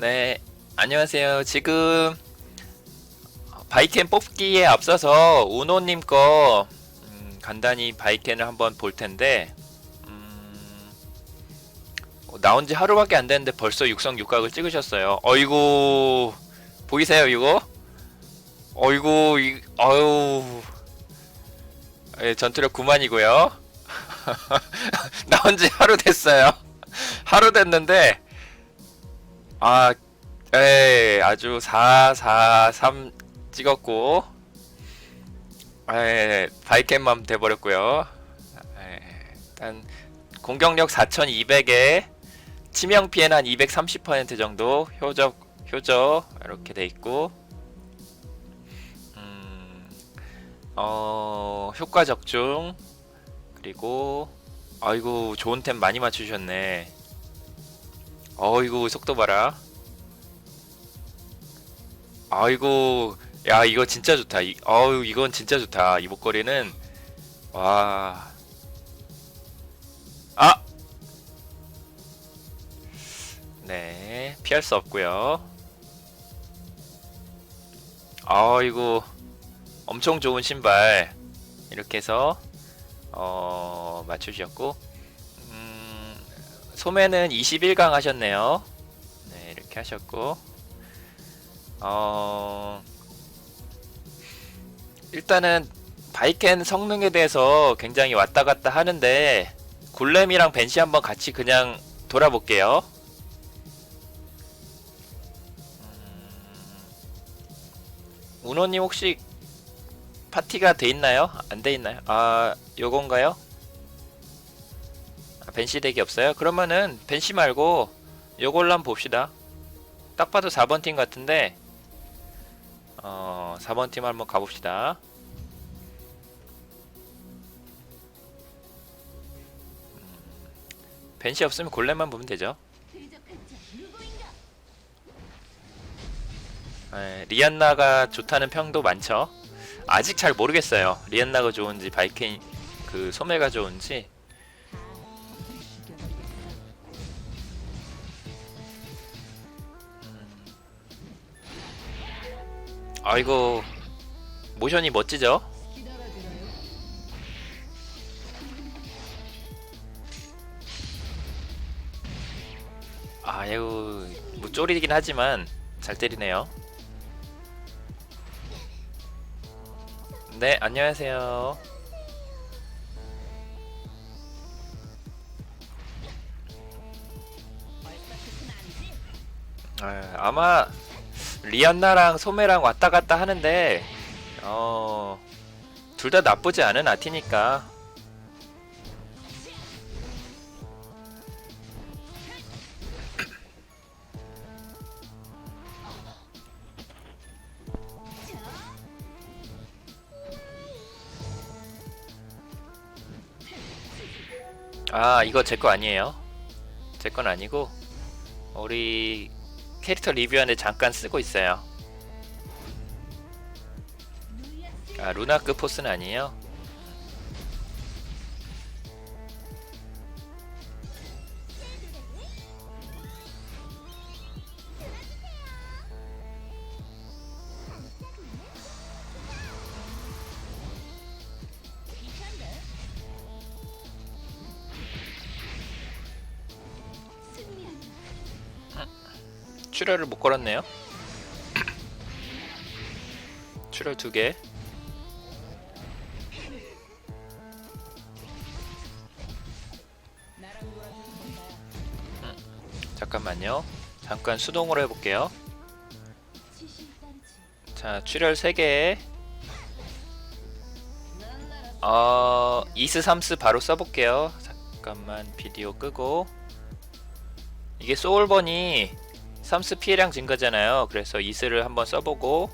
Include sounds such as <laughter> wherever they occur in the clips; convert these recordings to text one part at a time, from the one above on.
네, 안녕하세요. 지금 바이켄 뽑기에 앞서서 우노님 거 음, 간단히 바이켄을 한번 볼 텐데 음, 어, 나온 지 하루밖에 안 됐는데 벌써 육성 육각을 찍으셨어요. 어이구 보이세요 이거? 어이구 이, 어유 예, 전투력 9만이고요. <laughs> 나온 지 하루 됐어요. <laughs> 하루 됐는데 아, 에 아주 4, 4, 3 찍었고, 에 바이캔맘 돼버렸고요. 에, 일단 공격력 4,200에 치명 피해는 한230% 정도, 효적 효적 이렇게 돼 있고, 음, 어 효과 적중 그리고 아이고 좋은 템 많이 맞추셨네. 어이구 속도 봐라. 아이고 야 이거 진짜 좋다. 이, 어유 이건 진짜 좋다. 이 목걸이는 와. 아. 네 피할 수 없고요. 아이고 엄청 좋은 신발 이렇게 해서 어 음, 소매는 21강 하셨네요. 네, 이렇게 하셨고, 어, 일단은 바이켄 성능에 대해서 굉장히 왔다 갔다 하는데, 굴렘이랑 벤시 한번 같이 그냥 돌아볼게요. 음, 우노님 혹시 파티가 돼 있나요? 안 돼 있나요? 아, 요건가요? 아, 벤시 덱이 없어요? 그러면은 벤시 말고 요걸로 한번 봅시다. 딱 봐도 4번 팀 같은데 어 4번 팀 한번 가봅시다. 음, 벤시 없으면 골렘만 보면 되죠. 예, 리안나가 좋다는 평도 많죠. 아직 잘 모르겠어요. 리안나가 좋은지 바이켄 그 소매가 좋은지 아이고 모션이 멋지죠? 아유 뭐 쪼리긴 하지만 잘 때리네요. 네 안녕하세요. 아, 아마 리안나랑 소매랑 왔다 갔다 하는데 어, 둘 다 나쁘지 않은 아티니까. 아 이거 제 거 아니에요. 제 건 아니고 우리 캐릭터 리뷰하는데 잠깐 쓰고 있어요. 아 루나급 포스는 아니에요 출혈을 못 걸었네요. 출혈 두 개. 음, 잠깐만요. 잠깐 수동으로 해볼게요. 자, 출혈 세 개. 어, 이스 삼스 바로 써볼게요. 잠깐만 비디오 끄고. 이게 소울번이 삼스 피해량 증가잖아요. 그래서 이스를 한번 써보고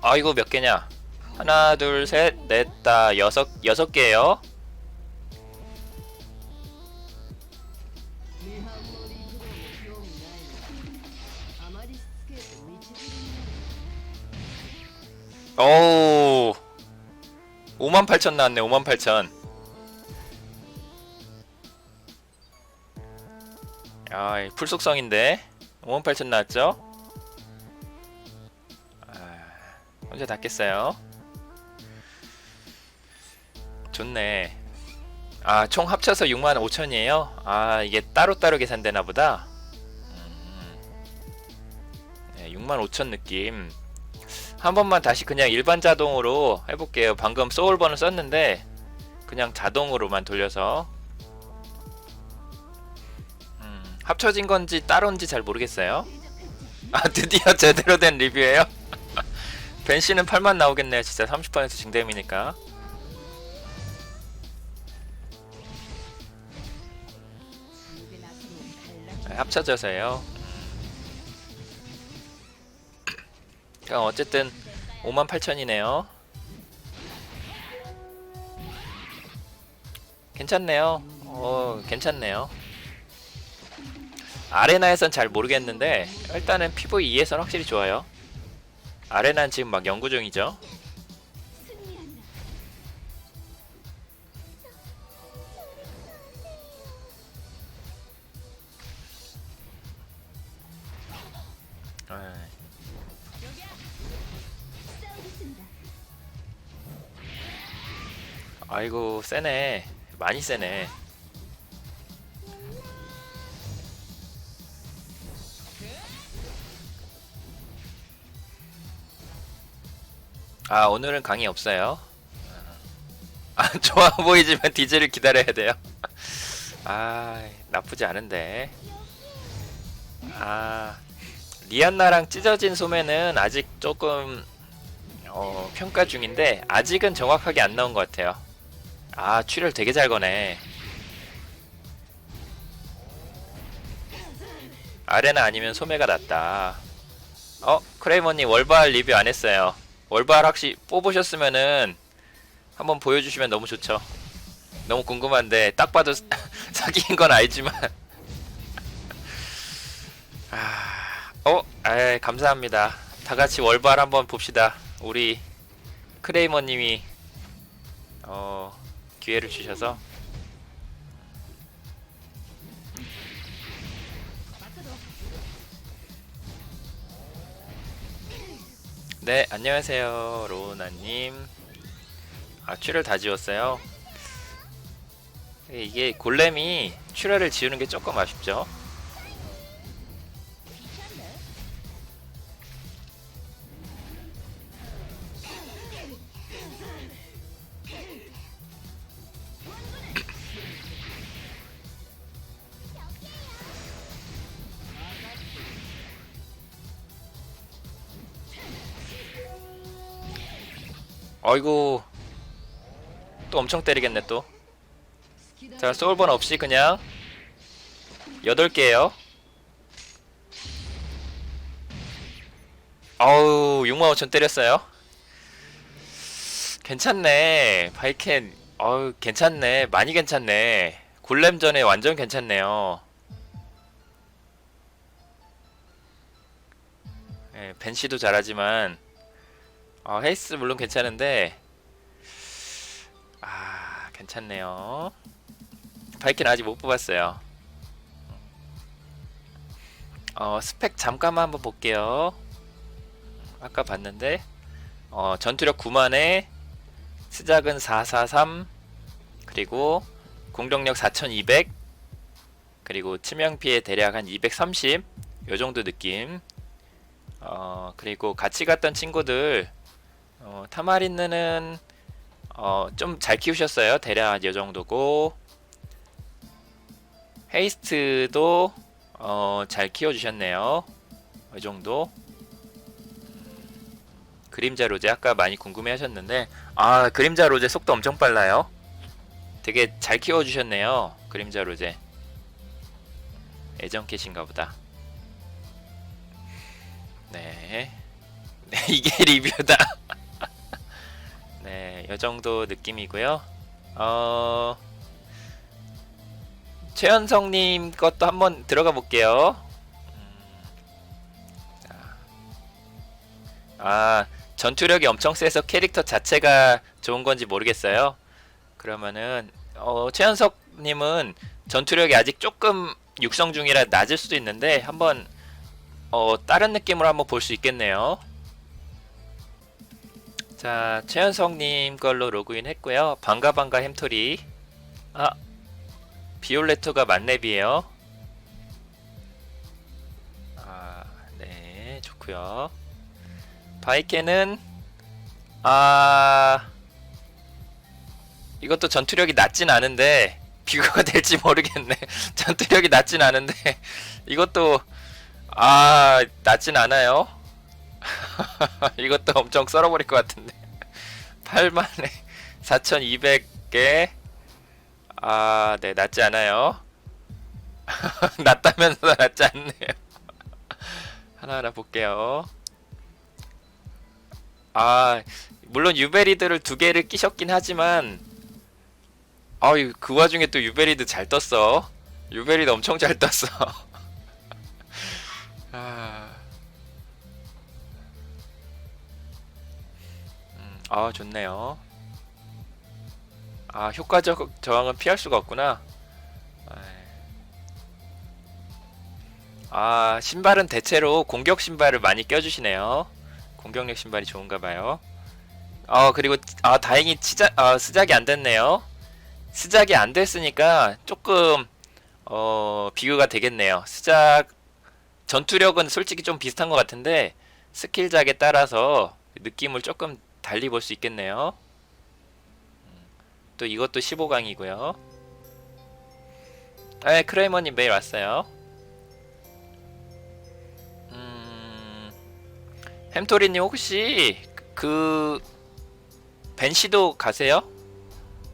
아 이거 몇 개냐? 하나, 둘, 셋, 넷, 다 여섯 여섯 개예요. 오, 5만 8천 나왔네. 5 아, 풀속성인데 58,000 나왔죠? 아, 혼자 닫겠어요. 좋네. 아, 총 합쳐서 65,000이에요? 아, 이게 따로따로 계산되나 보다. 음. 네, 65,000 느낌. 한 번만 다시 그냥 일반 자동으로 해볼게요. 방금 소울번을 썼는데 그냥 자동으로만 돌려서 합쳐진 건지 따로인지 잘 모르겠어요. 아 드디어 제대로 된 리뷰예요. <laughs> 벤시는 8만 나오겠네요. 진짜 30% 증dem이니까. 네, 합쳐져서요. 그럼 어쨌든 5만 8천이네요. 괜찮네요. 어, 괜찮네요. 아레나에선 잘 모르겠는데 일단은 PVE에선 확실히 좋아요. 아레나는 지금 막 연구 중이죠. 아이고 세네 많이 세네 아 오늘은 강의 없어요 아 <laughs> 좋아 보이지만 디젤을 기다려야 돼요 <laughs> 아 나쁘지 않은데 아 리안나랑 찢어진 소매는 아직 조금 어, 평가 중인데 아직은 정확하게 안 나온 것 같아요. 아 출혈 되게 잘 거네. 아레나 아니면 소매가 낫다. 어 크레이머님 월발 리뷰 안 했어요. 월발 혹시 뽑으셨으면은 한번 보여주시면 너무 좋죠. 너무 궁금한데 딱 봐도 <laughs> 사기인 건 알지만. <laughs> 아, 어, 아, 감사합니다. 다 같이 월발 한번 봅시다. 우리 크레이머님이 어 기회를 주셔서 네 안녕하세요 로우나님. 아 출혈 다 지웠어요? 이게 골렘이 출혈을 지우는 게 조금 아쉽죠 아이고 또 엄청 때리겠네 또. 자 소울번 없이 그냥 8개에요. 아우 65,000 때렸어요. 괜찮네 바이켄 어우 괜찮네 많이 괜찮네 골렘 전에 완전 괜찮네요. 예, 벤시도 잘하지만 어, 헤이스 물론 괜찮은데. 아 괜찮네요. 바이킨 아직 못 뽑았어요. 어, 스펙 잠깐만 한번 볼게요. 아까 봤는데. 어, 전투력 9만에 스작은 443 그리고 공격력 4200 그리고 치명피해 대략 한 230 요정도 느낌. 어, 그리고 같이 갔던 친구들 어, 타마린느는 어, 좀 잘 키우셨어요. 대략 이 정도고 헤이스트도 어, 잘 키워주셨네요. 이 정도. 그림자 로제 아까 많이 궁금해하셨는데 아 그림자 로제 속도 엄청 빨라요. 되게 잘 키워주셨네요. 그림자 로제. 애정 캣인가 보다. 네. 네 <laughs> 이게 리뷰다. 네, 요 정도 느낌이고요. 어, 최현성님 것도 한번 들어가 볼게요. 음, 자. 아, 전투력이 엄청 세서 캐릭터 자체가 좋은 건지 모르겠어요. 그러면은 어, 최현석님은 전투력이 아직 조금 육성 중이라 낮을 수도 있는데 한번 어, 다른 느낌으로 한번 볼 수 있겠네요. 자, 최현성님 걸로 로그인 했고요. 반가 반가 햄토리. 아, 비올레토가 만렙이에요. 아, 네, 좋고요. 바이케는 아 이것도 전투력이 낮진 않은데 비교가 <laughs> 될지 모르겠네. 전투력이 낮진 않은데 이것도 아 낮진 않아요. <laughs> 이것도 엄청 썰어버릴 것 같은데 8만에 4,200개 아네 낮지 않아요. <laughs> 낮다면서 낮지 않네요. <laughs> 하나하나 볼게요. 아 물론 유베리드를 두 개를 끼셨긴 하지만 아유 그 와중에 또 유베리드 잘 떴어 유베리드 엄청 잘 떴어 아, 아 좋네요. 아 효과적 저항은 피할 수가 없구나. 아 신발은 대체로 공격 신발을 많이 껴주시네요. 공격력 신발이 좋은가 봐요. 어 그리고 아 다행히 치자 아 스작이 안 됐네요. 스작이 안 됐으니까 조금 어 비교가 되겠네요. 스작 전투력은 솔직히 좀 비슷한 것 같은데 스킬작에 따라서 느낌을 조금 달리 볼 수 있겠네요. 음, 또 이것도 15강이고요. 네, 크레이머님 메일 왔어요. 음, 햄토리님 혹시 그 벤시도 가세요?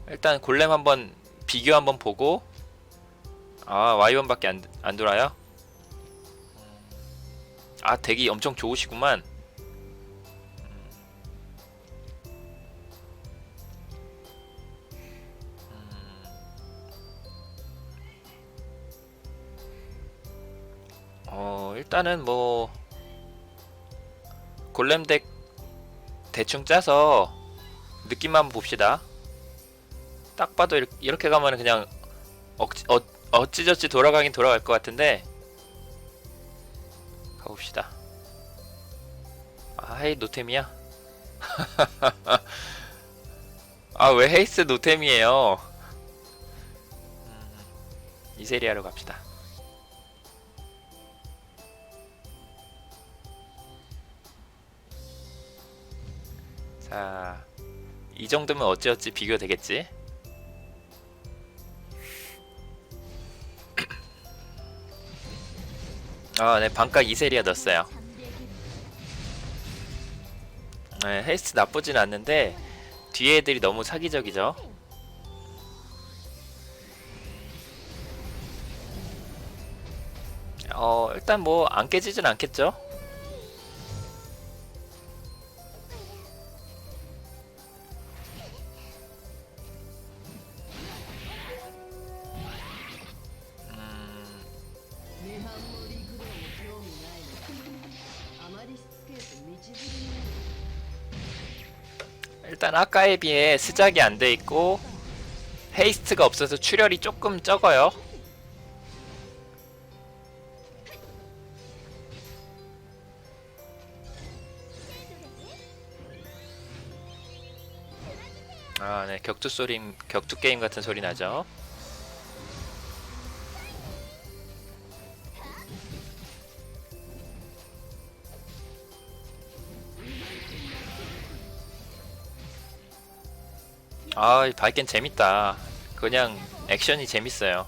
일단 골렘 한번 비교 한번 보고 아 와이번밖에 안, 안 돌아요? 아 덱이 엄청 좋으시구만 일단은 뭐 골렘 덱 대충 짜서 느낌만 봅시다. 딱 봐도 이렇게, 가면 그냥 억지, 어, 어찌저찌 돌아가긴 돌아갈 것 같은데 가봅시다. 아 헤이 노템이야? <laughs> 아 왜 헤이스 노템이에요? 음, 이세리아로 갑시다 자, 이 정도면 어찌어찌 비교되겠지? 아, 네, 반각 이세리아 넣었어요. 네, 헬스 나쁘진 않는데 뒤에 애들이 너무 사기적이죠. 어, 일단 뭐 안 깨지진 않겠죠? 일단 아까에 비해 스작이 안 돼 있고 헤이스트가 없어서 출혈이 조금 적어요. 아, 네, 격투 소리, 격투 게임 같은 소리 나죠. 아, 이 발겐 재밌다. 그냥 액션이 재밌어요.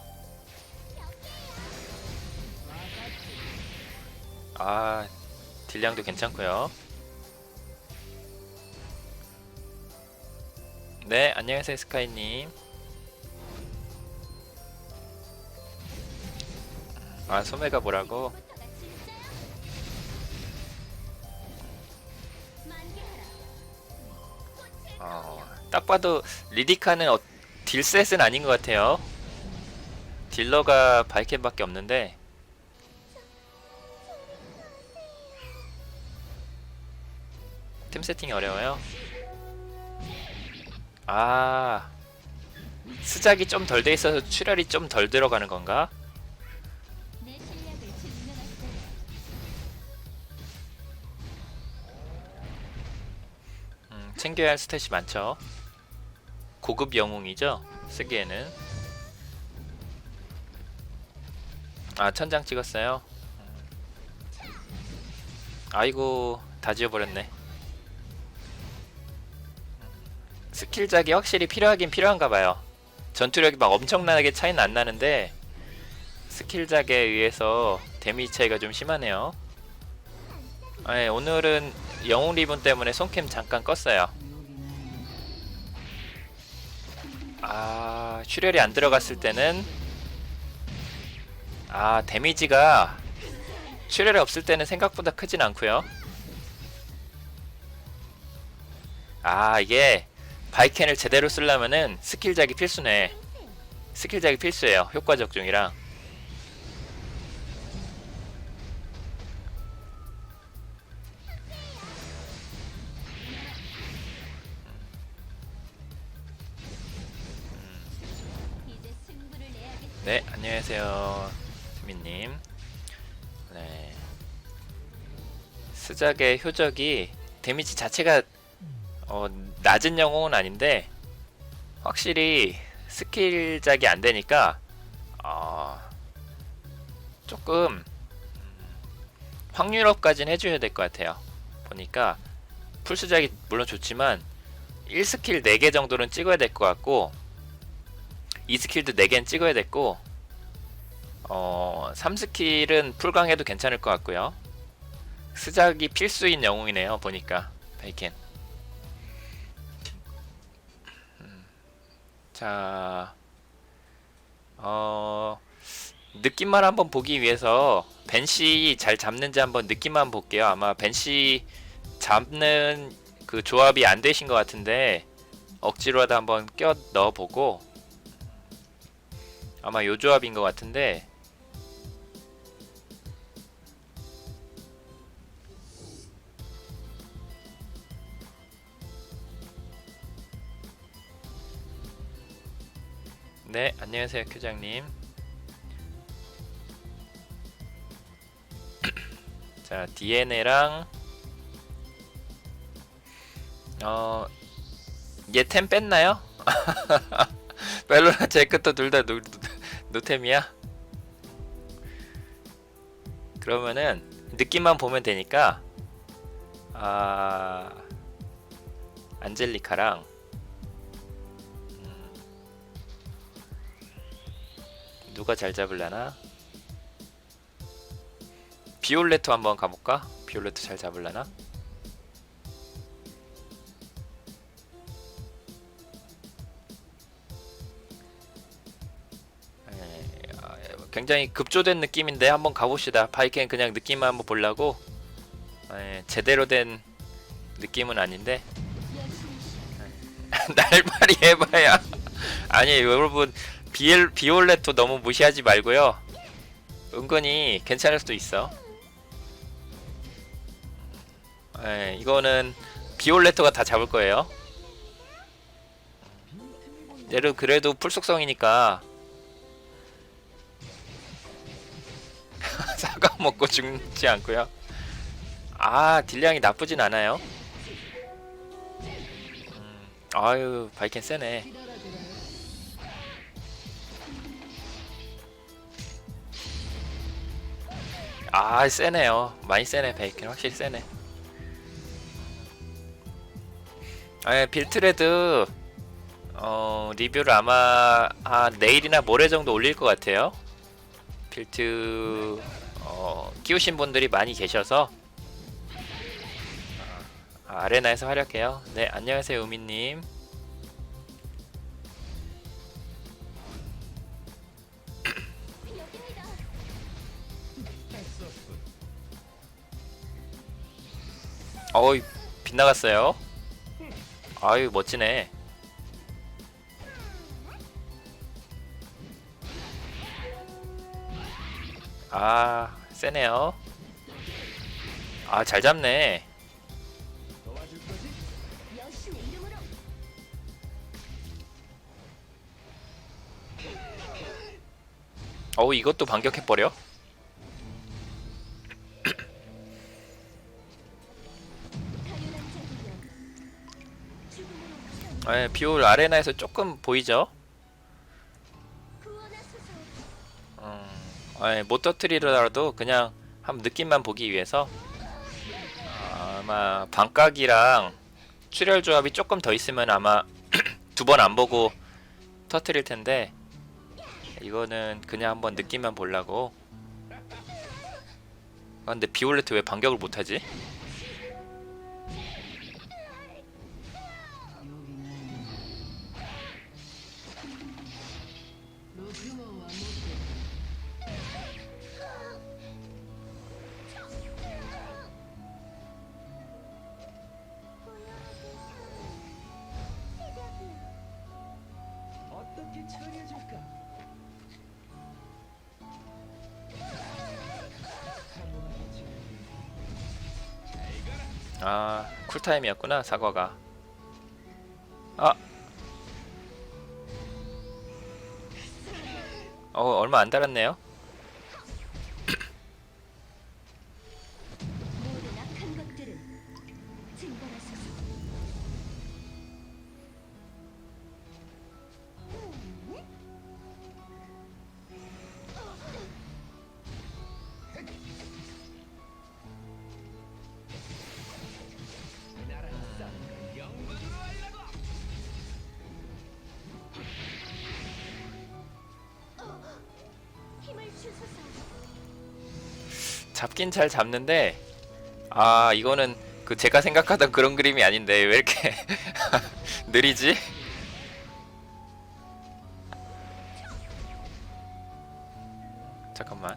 아, 딜량도 괜찮고요. 네, 안녕하세요, 스카이님. 아, 소매가 뭐라고? 어, 딱 봐도 리디카는 어, 딜셋은 아닌 것 같아요. 딜러가 바이켄밖에 없는데 템 세팅이 어려워요. 아 스작이 좀 덜 돼 있어서 출혈이 좀 덜 들어가는 건가? 음, 챙겨야 할 스탯이 많죠. 고급 영웅이죠. 쓰기에는. 아 천장 찍었어요. 아이고 다 지워버렸네. 스킬작이 확실히 필요하긴 필요한가 봐요. 전투력이 막 엄청나게 차이는 안 나는데 스킬작에 의해서 데미지 차이가 좀 심하네요. 네, 오늘은 영웅 리본 때문에 손캠 잠깐 껐어요. 아, 출혈이 안 들어갔을 때는 아, 데미지가 출혈이 없을 때는 생각보다 크진 않고요. 아, 이게 바이켄을 제대로 쓰려면은 스킬작이 필수네. 스킬작이 필수예요. 효과 적중이랑. 네, 안녕하세요. 수민님. 네. 스작의 효적이 데미지 자체가 어, 낮은 영웅은 아닌데 확실히 스킬작이 안 되니까 어, 조금 음, 확률업까지는 해줘야 될 것 같아요. 보니까 풀스작이 물론 좋지만 1스킬 4개 정도는 찍어야 될 것 같고 2스킬도 4개는 찍어야 됐고 어 3스킬은 풀강해도 괜찮을 것 같고요. 스작이 필수인 영웅이네요 보니까 베이켄. 음, 자 어, 느낌만 한번 보기 위해서 벤시 잘 잡는지 한번 느낌만 볼게요. 아마 벤시 잡는 그 조합이 안 되신 것 같은데 억지로라도 한번 껴 넣어보고 아마 요 조합인 것 같은데 네 안녕하세요 교장님 <clears throat> 자 DNA랑 어... 얘템 뺐나요? <laughs> 벨로나 제크도 둘다 노템이야? 그러면은 느낌만 보면 되니까 아 안젤리카랑 음, 누가 잘 잡을라나? 비올레토 한번 가볼까? 비올레토 잘 잡을라나? 굉장히 급조된 느낌인데 한번 가봅시다. 바이켄 그냥 느낌만 한번 보려고 에, 제대로 된 느낌은 아닌데 <laughs> 날말이 해봐야 <laughs> 아니 여러분 비엘, 비올레토 너무 무시하지 말고요. 은근히 괜찮을 수도 있어. 에, 이거는 비올레토가 다 잡을 거예요. 얘를 그래도 풀속성이니까 사과 먹고 죽지 않고요. 아 딜량이 나쁘진 않아요. 음, 아유 바이켄 세네. 아 세네요. 많이 세네 베이켄 확실히 세네. 아 빌트레드 어 리뷰를 아마 아 내일이나 모레 정도 올릴 것 같아요. 빌트 어, 끼우신 분들이 많이 계셔서 아, 아레나에서 활약해요. 네 안녕하세요 우민님. <clears throat> 어이 빗나갔어요. 아유 멋지네. 아 세네요. 아 잘 잡네. 어우 이것도 반격해 버려. 타유란 자기여 예, 비올 아레나에서 조금 보이죠? 예, 못 터트리더라도 그냥 한번 느낌만 보기 위해서 아마 반각이랑 출혈 조합이 조금 더 있으면 아마 <clears throat> 두 번 안 보고 터트릴 텐데 이거는 그냥 한번 느낌만 보려고 아 근데 비올레트 왜 반격을 못하지? 아 쿨타임이었구나 사과가. 아. 어, 얼마 안 달았네요 잡긴 잘 잡는데 아 이거는 그 제가 생각하던 그런 그림이 아닌데 왜 이렇게 <laughs> 느리지? 잠깐만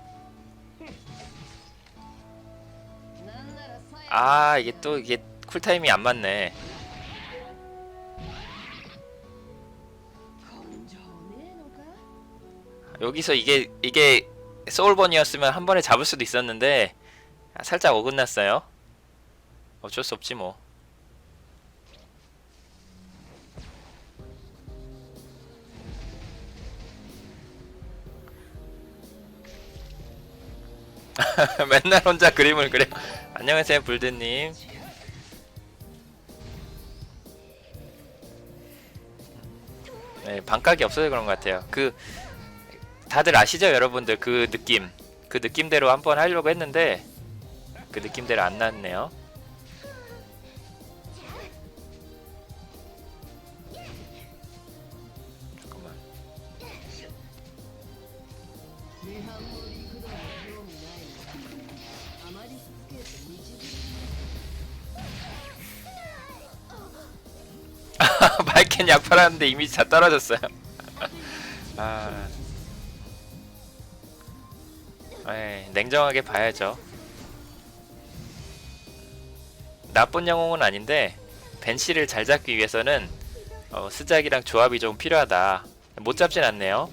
아 이게 또 이게 쿨타임이 안 맞네 여기서 이게 이게 소울번이었으면 한 번에 잡을 수도 있었는데 살짝 어긋났어요. 어쩔 수 없지 뭐. <laughs> 맨날 혼자 그림을 그려. 안녕하세요 불드님. 네, 반각이 없어서 그런 것 같아요. 그 다들 아시죠 여러분들? 그 느낌. 그 느낌대로 한번 하려고 했는데 그 느낌대로 안 났네요. 잠깐만. <laughs> 마이켄 약팔하는데 이미지 다 떨어졌어요. <laughs> 아... 에이, 냉정하게 봐야죠. 나쁜 영웅은 아닌데 벤시를 잘 잡기 위해서는 어, 스작이랑 조합이 좀 필요하다. 못 잡진 않네요.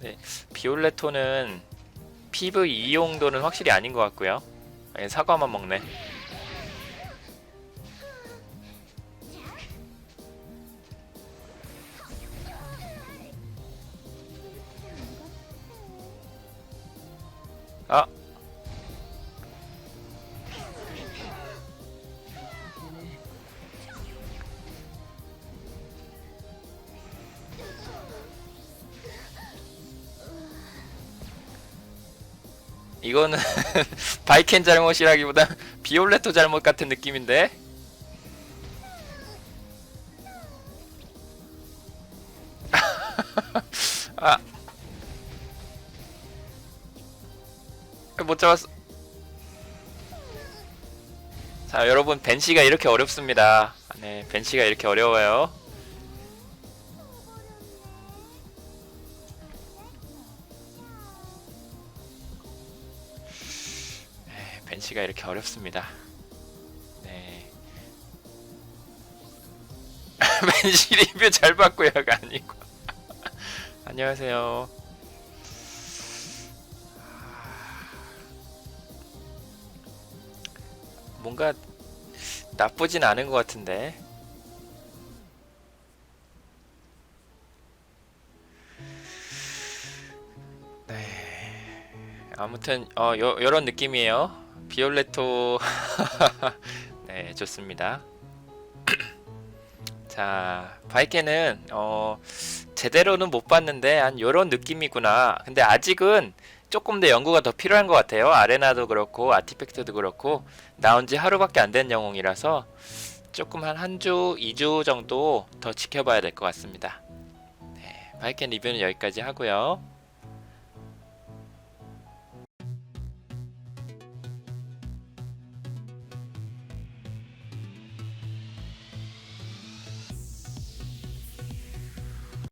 네, 비올레토는 PV 이용도는 확실히 아닌 것 같고요. 예, 사과만 먹네 이거는 <laughs> 바이켄 잘못이라기보다 <laughs> 비올레토 잘못 같은 느낌인데 <laughs> 아. 못 잡았어. 자, 여러분 벤시가 이렇게 어렵습니다. 네, 벤시가 이렇게 어려워요. 벤시가 이렇게 어렵습니다. 네. <laughs> 벤시 리뷰 잘 봤고요가 아니고. <laughs> 안녕하세요. 뭔가 나쁘진 않은 것 같은데. 네. 아무튼 어 요, 요런 느낌이에요. 비올레토 <laughs> 네, 좋습니다. <clears throat> 자, 바이케는 어 제대로는 못 봤는데 한 요런 느낌이구나. 근데 아직은 조금 더 연구가 더 필요한 것 같아요. 아레나도 그렇고 아티팩트도 그렇고 나온 지 하루밖에 안 된 영웅이라서 조금 한 한 주, 2주 정도 더 지켜봐야 될 것 같습니다. 네, 바이켄 리뷰는 여기까지 하고요.